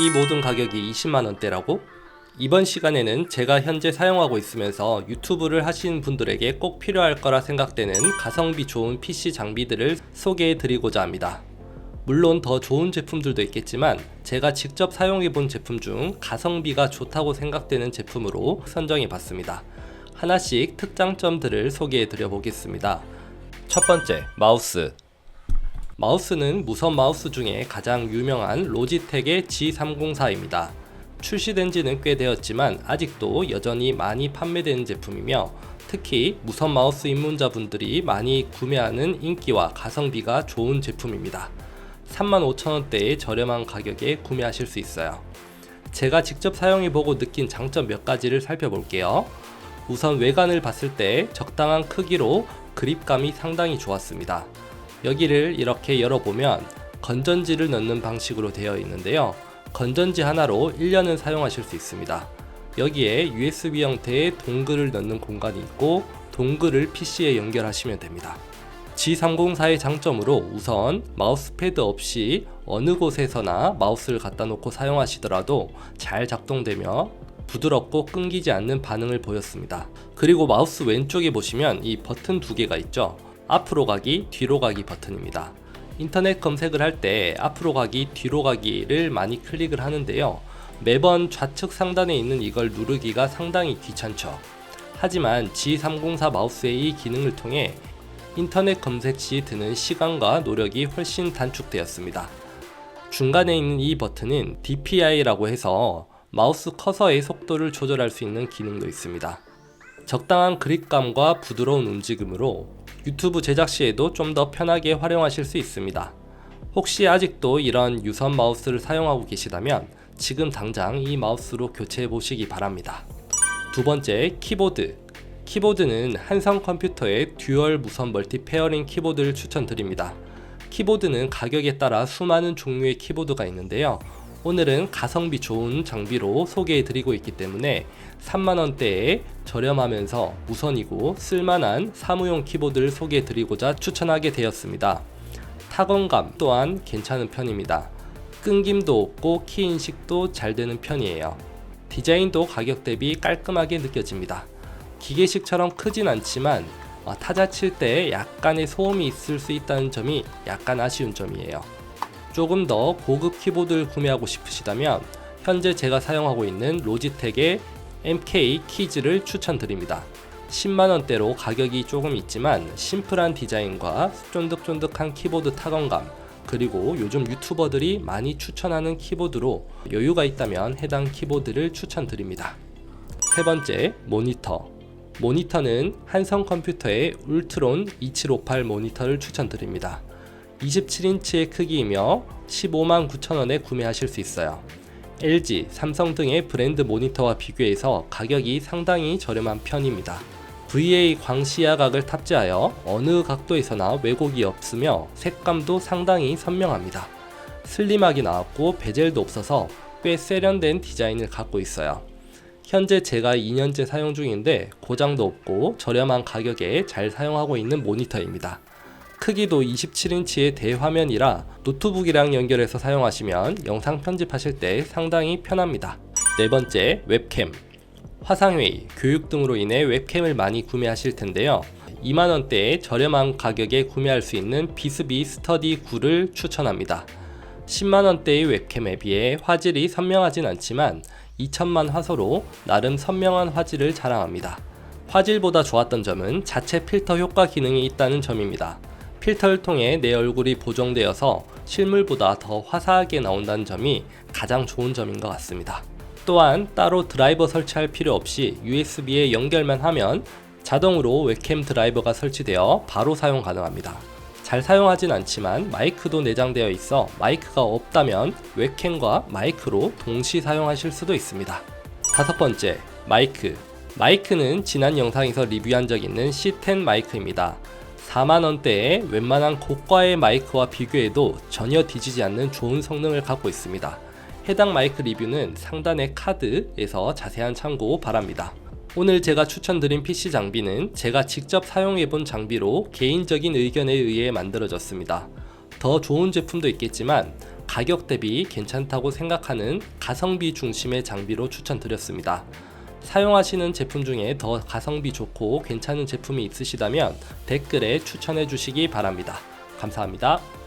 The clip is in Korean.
이 모든 가격이 20만원대라고? 이번 시간에는 제가 현재 사용하고 있으면서 유튜브를 하시는 분들에게 꼭 필요할 거라 생각되는 가성비 좋은 PC 장비들을 소개해 드리고자 합니다. 물론 더 좋은 제품들도 있겠지만 제가 직접 사용해 본 제품 중 가성비가 좋다고 생각되는 제품으로 선정해 봤습니다. 하나씩 특장점들을 소개해 드려 보겠습니다. 첫 번째, 마우스. 마우스는 무선 마우스 중에 가장 유명한 로지텍의 G304입니다. 출시된 지는 꽤 되었지만 아직도 여전히 많이 판매되는 제품이며 특히 무선 마우스 입문자분들이 많이 구매하는 인기와 가성비가 좋은 제품입니다. 35,000원대의 저렴한 가격에 구매하실 수 있어요. 제가 직접 사용해보고 느낀 장점 몇 가지를 살펴볼게요. 우선 외관을 봤을 때 적당한 크기로 그립감이 상당히 좋았습니다. 여기를 이렇게 열어보면 건전지를 넣는 방식으로 되어 있는데요. 건전지 하나로 1년은 사용하실 수 있습니다. 여기에 USB 형태의 동글을 넣는 공간이 있고 동글을 PC에 연결하시면 됩니다. G304의 장점으로 우선 마우스패드 없이 어느 곳에서나 마우스를 갖다 놓고 사용하시더라도 잘 작동되며 부드럽고 끊기지 않는 반응을 보였습니다. 그리고 마우스 왼쪽에 보시면 이 버튼 두 개가 있죠. 앞으로 가기, 뒤로 가기 버튼입니다. 인터넷 검색을 할 때 앞으로 가기, 뒤로 가기를 많이 클릭을 하는데요. 매번 좌측 상단에 있는 이걸 누르기가 상당히 귀찮죠. 하지만 G304 마우스의 이 기능을 통해 인터넷 검색 시 드는 시간과 노력이 훨씬 단축되었습니다. 중간에 있는 이 버튼은 DPI라고 해서 마우스 커서의 속도를 조절할 수 있는 기능도 있습니다. 적당한 그립감과 부드러운 움직임으로 유튜브 제작 시에도 좀 더 편하게 활용하실 수 있습니다. 혹시 아직도 이런 유선 마우스를 사용하고 계시다면 지금 당장 이 마우스로 교체해 보시기 바랍니다. 두 번째, 키보드. 키보드는 한성 컴퓨터의 듀얼 무선 멀티 페어링 키보드를 추천드립니다. 키보드는 가격에 따라 수많은 종류의 키보드가 있는데요. 오늘은 가성비 좋은 장비로 소개해 드리고 있기 때문에 3만원대에 저렴하면서 무선이고 쓸만한 사무용 키보드를 소개해 드리고자 추천하게 되었습니다. 타건감 또한 괜찮은 편입니다. 끊김도 없고 키 인식도 잘 되는 편이에요. 디자인도 가격 대비 깔끔하게 느껴집니다. 기계식처럼 크진 않지만 어, 타자 칠 때 약간의 소음이 있을 수 있다는 점이 약간 아쉬운 점이에요. 조금 더 고급 키보드를 구매하고 싶으시다면 현재 제가 사용하고 있는 로지텍의 MK 키즈를 추천드립니다. 10만원대로 가격이 조금 있지만 심플한 디자인과 쫀득쫀득한 키보드 타건감 그리고 요즘 유튜버들이 많이 추천하는 키보드로 여유가 있다면 해당 키보드를 추천드립니다. 세 번째, 모니터. 모니터는 한성 컴퓨터의 울트론 2758 모니터를 추천드립니다. 27인치의 크기이며 15만 9천원에 구매하실 수 있어요. LG, 삼성 등의 브랜드 모니터와 비교해서 가격이 상당히 저렴한 편입니다. VA 광시야각을 탑재하여 어느 각도에서나 왜곡이 없으며 색감도 상당히 선명합니다. 슬림하게 나왔고 베젤도 없어서 꽤 세련된 디자인을 갖고 있어요. 현재 제가 2년째 사용 중인데 고장도 없고 저렴한 가격에 잘 사용하고 있는 모니터입니다. 크기도 27인치의 대화면이라 노트북이랑 연결해서 사용하시면 영상 편집하실 때 상당히 편합니다. 네 번째, 웹캠. 화상회의, 교육 등으로 인해 웹캠을 많이 구매하실 텐데요. 2만원대의 저렴한 가격에 구매할 수 있는 비스비 스터디 9를 추천합니다. 10만원대의 웹캠에 비해 화질이 선명하진 않지만 2천만 화소로 나름 선명한 화질을 자랑합니다. 화질보다 좋았던 점은 자체 필터 효과 기능이 있다는 점입니다. 필터를 통해 내 얼굴이 보정되어서 실물보다 더 화사하게 나온다는 점이 가장 좋은 점인 것 같습니다. 또한 따로 드라이버 설치할 필요 없이 USB에 연결만 하면 자동으로 웹캠 드라이버가 설치되어 바로 사용 가능합니다. 잘 사용하진 않지만 마이크도 내장되어 있어 마이크가 없다면 웹캠과 마이크로 동시 사용하실 수도 있습니다. 다섯 번째, 마이크. 마이크는 지난 영상에서 리뷰한 적 있는 C10 마이크입니다. 4만원대에 웬만한 고가의 마이크와 비교해도 전혀 뒤지지 않는 좋은 성능을 갖고 있습니다. 해당 마이크 리뷰는 상단의 카드에서 자세한 참고 바랍니다. 오늘 제가 추천드린 PC 장비는 제가 직접 사용해본 장비로 개인적인 의견에 의해 만들어졌습니다. 더 좋은 제품도 있겠지만 가격 대비 괜찮다고 생각하는 가성비 중심의 장비로 추천드렸습니다. 사용하시는 제품 중에 더 가성비 좋고 괜찮은 제품이 있으시다면 댓글에 추천해 주시기 바랍니다. 감사합니다.